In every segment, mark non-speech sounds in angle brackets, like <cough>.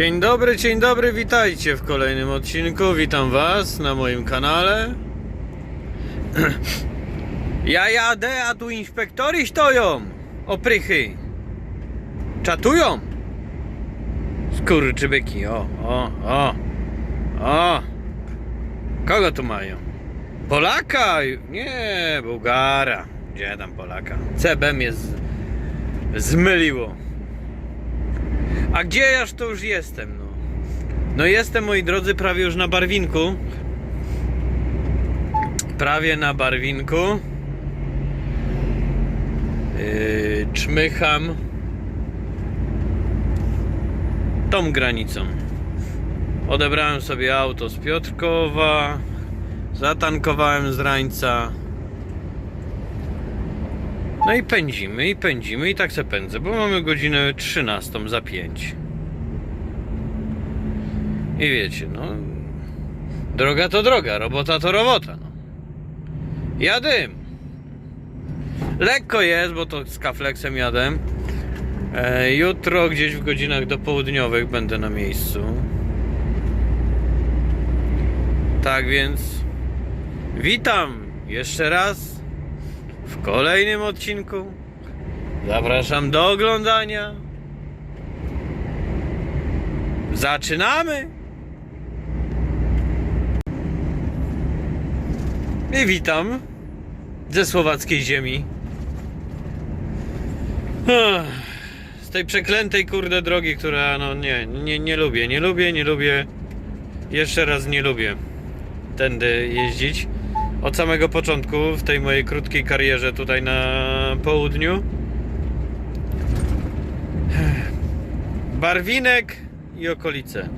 Dzień dobry, dzień dobry, witajcie w kolejnym odcinku. Witam Was na moim kanale. <clears throat> Ja jadę, a tu inspektorzy stoją. Oprychy. Czatują. Skurczybyki, o, o, o. O. Kogo tu mają? Polaka? Nie, Bułgara. Gdzie tam Polaka? CB mnie z... zmyliło. A gdzie jaż to już jestem, no? No jestem, moi drodzy, prawie już na Barwinku. Prawie na Barwinku. Yy, czmycham tą granicą. Odebrałem sobie auto z Piotrkowa. Zatankowałem z Rańca. No i pędzimy, i pędzimy, i tak se pędzę, bo mamy godzinę 13 za 5. I wiecie, no. Droga to droga, robota to robota, no. Jadę. Lekko jest, bo to z kafleksem jadę. E, jutro gdzieś w godzinach dopołudniowych będę na miejscu. Tak więc witam jeszcze raz w kolejnym odcinku. Zapraszam do oglądania. Zaczynamy! I witam ze słowackiej ziemi. Z tej przeklętej kurde drogi, która no nie, nie, nie lubię, nie lubię, nie lubię. Jeszcze raz nie lubię tędy jeździć od samego początku w tej mojej krótkiej karierze tutaj na południu. Barwinek i okolice.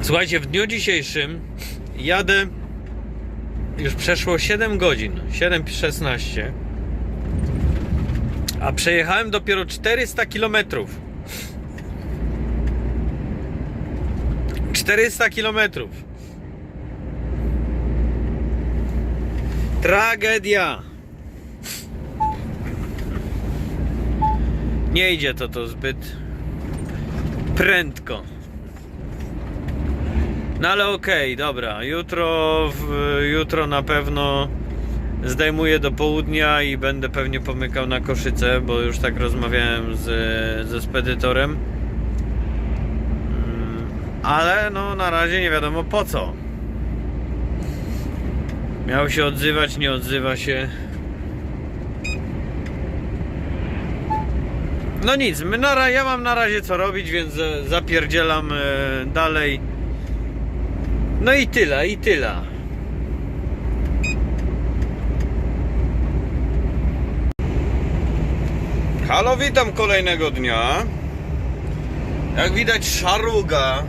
Słuchajcie, w dniu dzisiejszym jadę już przeszło 7 godzin, 7.16 a przejechałem dopiero 400 kilometrów. 400 kilometrów. Tragedia. Nie idzie to to zbyt prędko. No ale okej, dobra. Jutro, w, jutro na pewno zdejmuję do południa i będę pewnie pomykał na koszyce, bo już tak rozmawiałem z, ze spedytorem. Mm, Ale no na razie nie wiadomo po co. Miał się odzywać, nie odzywa się. No nic, my na, ja mam na razie co robić, więc e, zapierdzielam e, dalej. No i tyle, i tyle. Halo, witam kolejnego dnia. Jak widać szaruga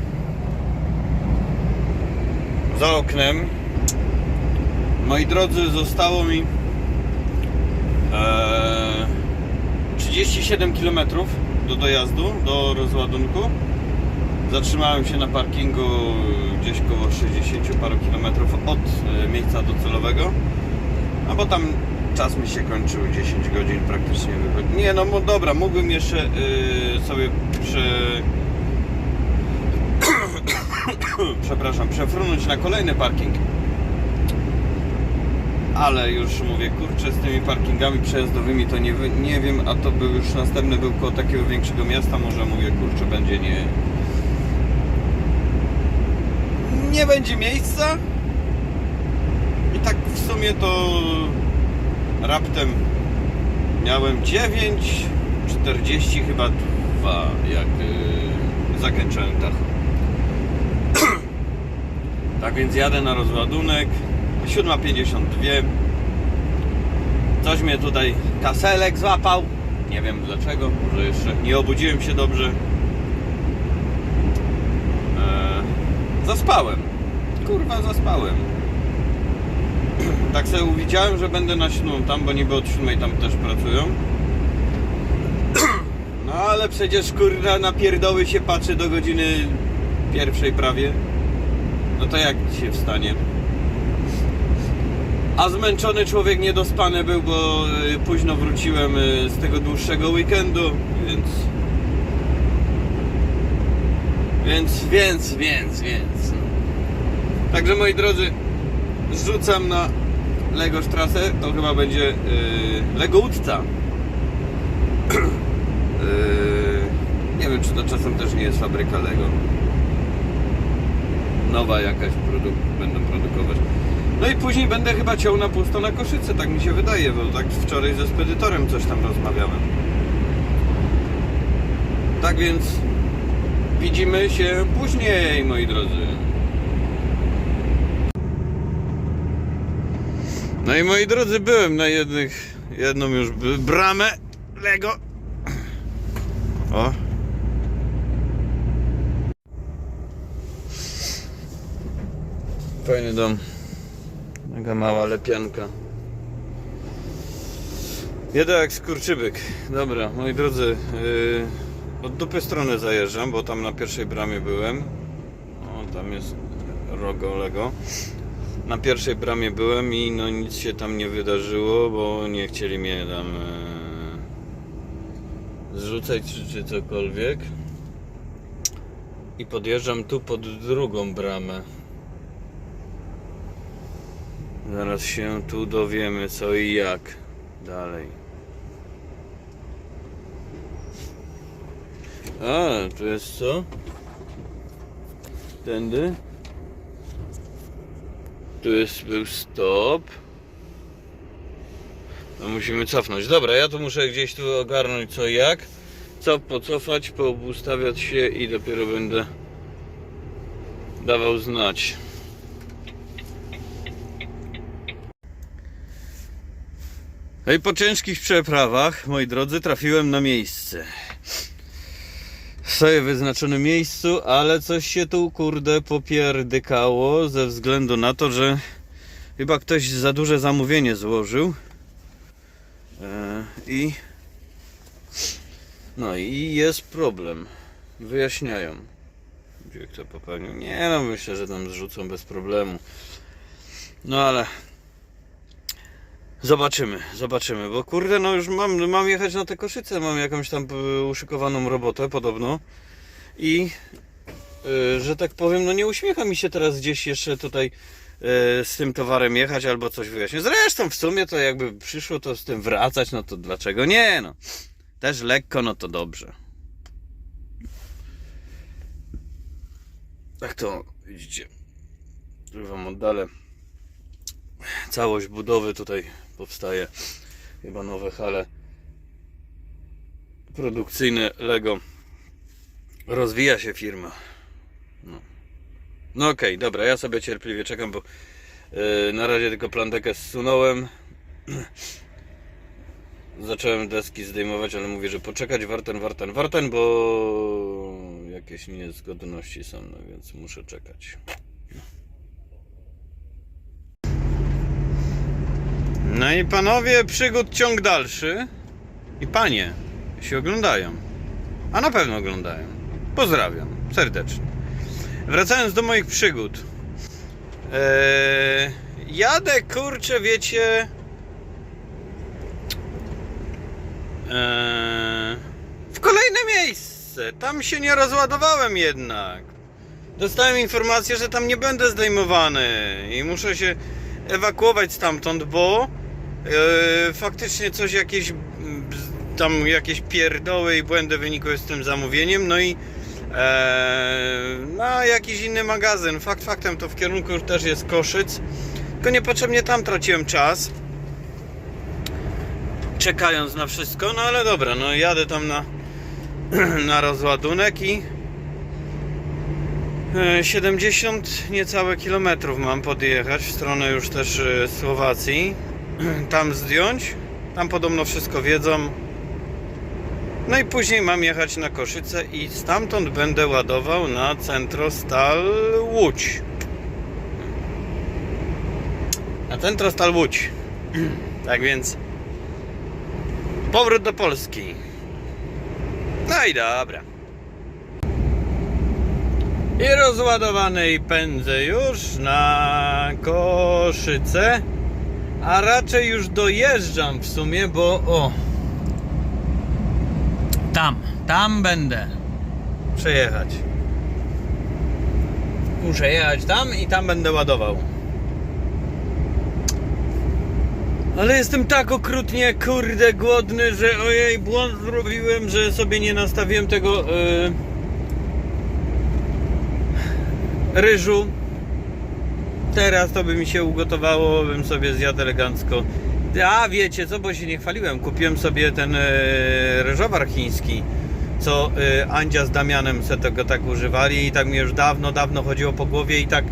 za oknem. Moi drodzy, zostało mi e, 37 km do dojazdu, do rozładunku. Zatrzymałem się na parkingu gdzieś koło 60 paru kilometrów od e, miejsca docelowego. No bo tam czas mi się kończył 10 godzin praktycznie. Nie no, dobra, mógłbym jeszcze y, sobie prze... <coughs> przepraszam, przefrunąć na kolejny parking. Ale już mówię, kurczę, z tymi parkingami przejazdowymi to nie, nie wiem, a to był już następny był koło takiego większego miasta, może mówię, kurczę, będzie nie... Nie będzie miejsca? I tak w sumie to raptem miałem 9, 40 chyba 2, jak yy, zakończyłem dach. <clears throat> tak więc jadę na rozładunek. 7.52. Coś mnie tutaj kaselek złapał. Nie wiem dlaczego, może jeszcze nie obudziłem się dobrze. Eee, zaspałem. Kurwa, zaspałem. Tak sobie uwidziałem, że będę na siódmą tam, bo niby od siódmej tam też pracują. No ale przecież kurwa na pierdoły się patrzy do godziny pierwszej prawie. No to jak się wstanie? A zmęczony człowiek niedospany był, bo y, późno wróciłem y, z tego dłuższego weekendu, więc Więc, więc, więc, więc. Także moi drodzy, zrzucam na Lego trasę. To chyba będzie yy, Lego Łódca. yy, <clears throat> nie wiem, czy to czasem też nie jest fabryka Lego. Nowa jakaś produk- będą produkować. No i później będę chyba ciął na pusto na koszyce, tak mi się wydaje, bo tak wczoraj ze spedytorem coś tam rozmawiałem. Tak więc widzimy się później, moi drodzy. No i moi drodzy, byłem na jednych, jedną już bramę Lego. O. Fajny dom. Taka mała lepianka. Jedę jak skurczybyk. Dobra, moi drodzy, yy, od dupy strony zajeżdżam, bo tam na pierwszej bramie byłem. O, tam jest rogo Lego. Na pierwszej bramie byłem i no nic się tam nie wydarzyło, bo nie chcieli mnie tam yy, zrzucać czy, czy cokolwiek. I podjeżdżam tu pod drugą bramę. Zaraz się tu dowiemy co i jak dalej. A, tu jest co? Tędy? Tu jest był stop. No musimy cofnąć. Dobra, ja tu muszę gdzieś tu ogarnąć co i jak. Co pocofać, poustawiać się i dopiero będę dawał znać. No i po ciężkich przeprawach, moi drodzy, trafiłem na miejsce. Stoję w wyznaczonym miejscu, ale coś się tu kurde popierdykało ze względu na to, że chyba ktoś za duże zamówienie złożył. E, I no i jest problem. Wyjaśniają. Gdzie kto popełnił? Nie no, myślę, że tam zrzucą bez problemu. No ale Zobaczymy, zobaczymy, bo kurde, no już mam, mam jechać na te koszyce, mam jakąś tam e, uszykowaną robotę podobno i e, że tak powiem, no nie uśmiecha mi się teraz gdzieś jeszcze tutaj e, z tym towarem jechać albo coś wyjaśnić. Zresztą w sumie to jakby przyszło to z tym wracać, no to dlaczego nie, no. Też lekko, no to dobrze. Tak to widzicie. Tu wam oddalę całość budowy tutaj powstaje. Chyba nowe hale produkcyjne Lego. Rozwija się firma. No, no okej, dobra, ja sobie cierpliwie czekam, bo yy, na razie tylko plantekę zsunąłem. <clears throat> Zacząłem deski zdejmować, ale mówię, że poczekać warten, warten, warten, bo jakieś niezgodności są, no więc muszę czekać No i panowie, przygód ciąg dalszy. I panie się oglądają. A na pewno oglądają. Pozdrawiam serdecznie. Wracając do moich przygód. Eee, jadę, kurczę, wiecie. Eee, w kolejne miejsce. Tam się nie rozładowałem jednak. Dostałem informację, że tam nie będę zdejmowany i muszę się ewakuować stamtąd, bo e, faktycznie coś jakieś tam jakieś pierdoły i błędy wynikły z tym zamówieniem, no i e, na jakiś inny magazyn. Fakt faktem to w kierunku też jest Koszyc, tylko niepotrzebnie tam traciłem czas czekając na wszystko, no ale dobra, no jadę tam na, <clears throat> na rozładunek i E, 70 niecałe kilometrów mam podjechać w stronę już też e, Słowacji. <clears throat> Tam zdjąć. Tam podobno wszystko wiedzą. No i później mam jechać na Koszyce i stamtąd będę ładował na Centrostal Łódź. Na Centrostal Łódź. <clears throat> Tak więc powrót do Polski. No i dobra. I rozładowany i pędzę już na Koszyce. A raczej już dojeżdżam w sumie, bo o. Tam, tam będę przejechać. muszę jechać tam i tam będę ładował. Ale jestem tak okrutnie, kurde, głodny, że ojej, błąd zrobiłem, że sobie nie nastawiłem tego yy, ryżu. Teraz to by mi się ugotowało, bym sobie zjadł elegancko. A wiecie co, bo się nie chwaliłem. Kupiłem sobie ten e, ryżowar chiński, co e, Andzia z Damianem se tego tak używali i tak mi już dawno, dawno chodziło po głowie i tak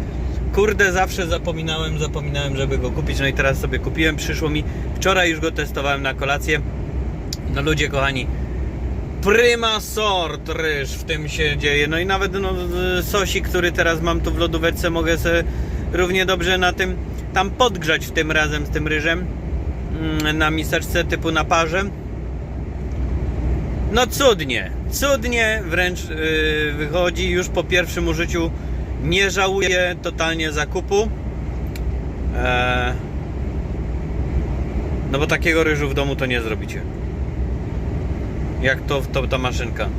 kurde zawsze zapominałem, zapominałem, żeby go kupić. No i teraz sobie kupiłem, przyszło mi. Wczoraj już go testowałem na kolację. No ludzie kochani, Prima sort ryż w tym się dzieje. No i nawet no, który teraz mam tu w lodóweczce, mogę sobie równie dobrze na tym tam podgrzać w tym razem z tym ryżem mm, na miseczce typu na parze. No cudnie, cudnie wręcz yy, wychodzi już po pierwszym użyciu. Nie żałuję totalnie zakupu. Eee, no bo takiego ryżu w domu to nie zrobicie jak to, to ta maszynka.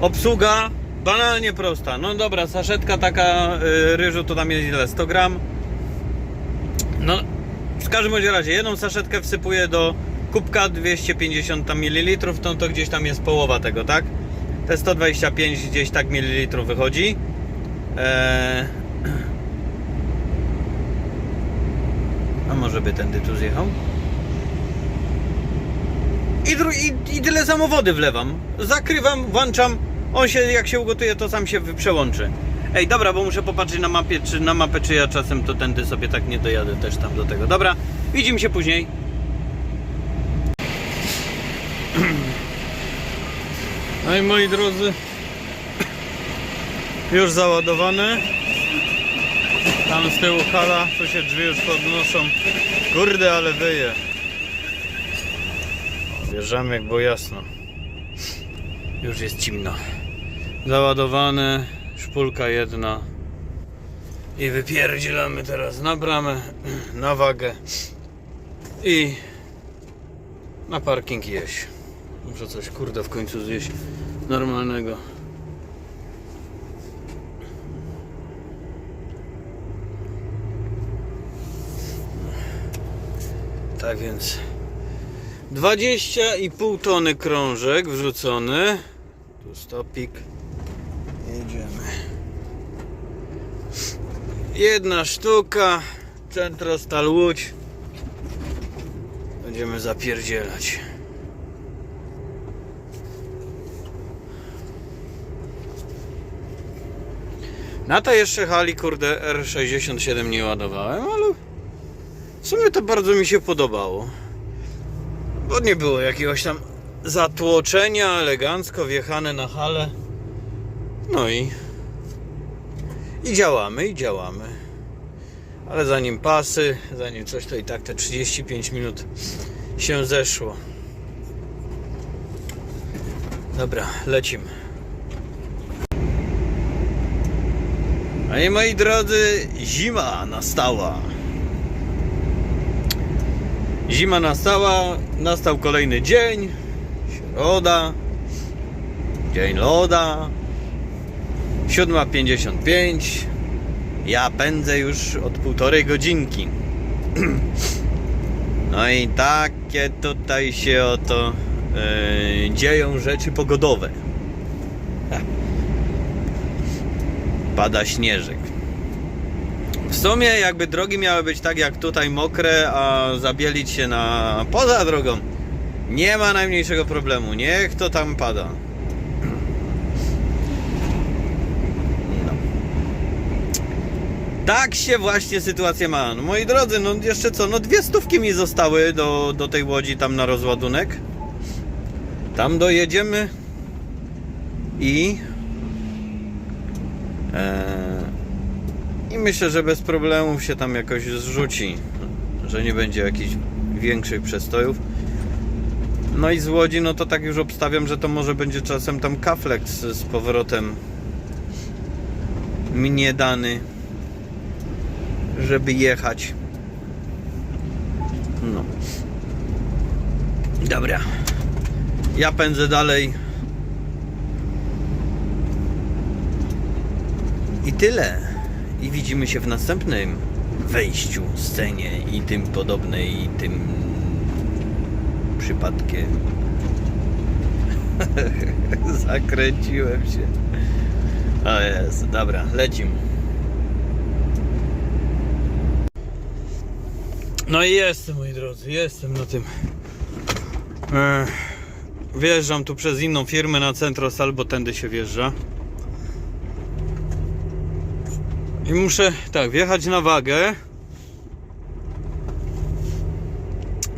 Obsługa banalnie prosta. No dobra, saszetka taka y, ryżu to tam jest ile? 100 gram. No, w każdym razie jedną saszetkę wsypuję do kubka 250 ml, to, to gdzieś tam jest połowa tego, tak? Te 125 gdzieś tak mililitrów wychodzi. Eee... A może by tędy tu zjechał? I, i, I tyle samo wody wlewam. Zakrywam, włączam. On się, jak się ugotuje, to sam się przełączy. Ej, dobra, bo muszę popatrzeć na mapie, czy na mapę, czy ja czasem to tędy sobie tak nie dojadę też tam do tego. Dobra, widzimy się później. No i moi drodzy, już załadowane. Tam z tyłu hala, tu się drzwi już podnoszą. Kurde, ale wyje. Wjeżdżamy jak było jasno. Już jest zimno. Załadowane, szpulka jedna. I wypierdzielamy teraz na bramę, na wagę i na parking jeść. Muszę coś kurde w końcu zjeść normalnego. Tak więc 20,5 tony krążek wrzucony. Tu stopik. Jedziemy. Jedna sztuka. Centrostal Łódź. Będziemy zapierdzielać. Na to jeszcze hali kurde R67 nie ładowałem, ale w sumie to bardzo mi się podobało. Bo nie było jakiegoś tam zatłoczenia, elegancko wjechane na halę. No i i działamy, i działamy. Ale zanim pasy, zanim coś, to i tak te 35 minut się zeszło. Dobra, lecimy. A i moi drodzy, zima nastała. Zima nastała, nastał kolejny dzień, środa, dzień loda, 7.55, ja pędzę już od półtorej godzinki. <clears throat> No i takie tutaj się oto yy, dzieją rzeczy pogodowe. Pada śnieżek. W sumie jakby drogi miały być tak jak tutaj mokre, a zabielić się na poza drogą. Nie ma najmniejszego problemu. Niech to tam pada. Tak się właśnie sytuacja ma. No, moi drodzy, no jeszcze co, no dwie stówki mi zostały do, do tej łodzi tam na rozładunek. Tam dojedziemy i e, i myślę, że bez problemów się tam jakoś zrzuci, że nie będzie jakichś większych przestojów. No i z Łodzi, no to tak już obstawiam, że to może będzie czasem tam kaflek z, z powrotem mnie dany, żeby jechać. No. Dobra. Ja pędzę dalej. I tyle. i widzimy się w następnym wejściu, scenie i tym podobnej i tym przypadkiem. <laughs> Zakręciłem się. O jest, dobra, lecimy. No i jestem, moi drodzy, jestem na tym. Ech, wjeżdżam tu przez inną firmę na Centros, albo tędy się wjeżdża. I muszę, tak, wjechać na wagę.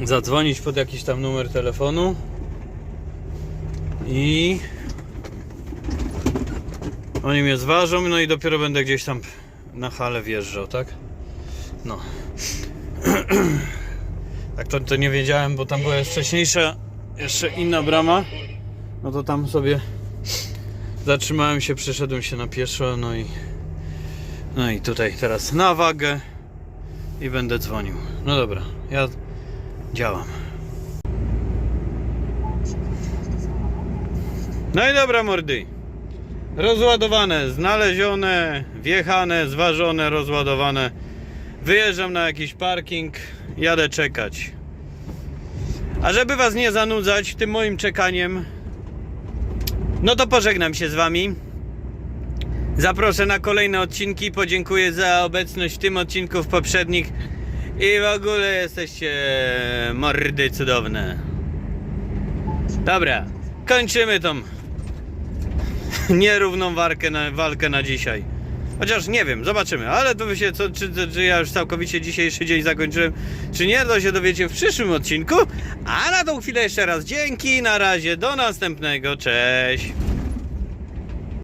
Zadzwonić pod jakiś tam numer telefonu. I oni mnie zważą, no i dopiero będę gdzieś tam na halę wjeżdżał, tak? No. <clears throat> Tak to, to nie wiedziałem, bo tam była wcześniejsza, jeszcze inna brama. No to tam sobie zatrzymałem się, przeszedłem się na pieszo, no i no i tutaj teraz na wagę i będę dzwonił. No dobra, ja działam. No i dobra mordy. Rozładowane, znalezione, wjechane, zważone, rozładowane. Wyjeżdżam na jakiś parking, jadę czekać. A żeby was nie zanudzać tym moim czekaniem, no to pożegnam się z wami. Zaproszę na kolejne odcinki. Podziękuję za obecność w tym odcinku, w poprzednich. I w ogóle jesteście mordy cudowne. Dobra, kończymy tą <laughs> nierówną walkę na, walkę na dzisiaj. Chociaż nie wiem, zobaczymy, ale to się, co, czy, czy ja już całkowicie dzisiejszy dzień zakończyłem, czy nie, to się dowiecie w przyszłym odcinku. A na tą chwilę jeszcze raz dzięki, na razie, do następnego, cześć.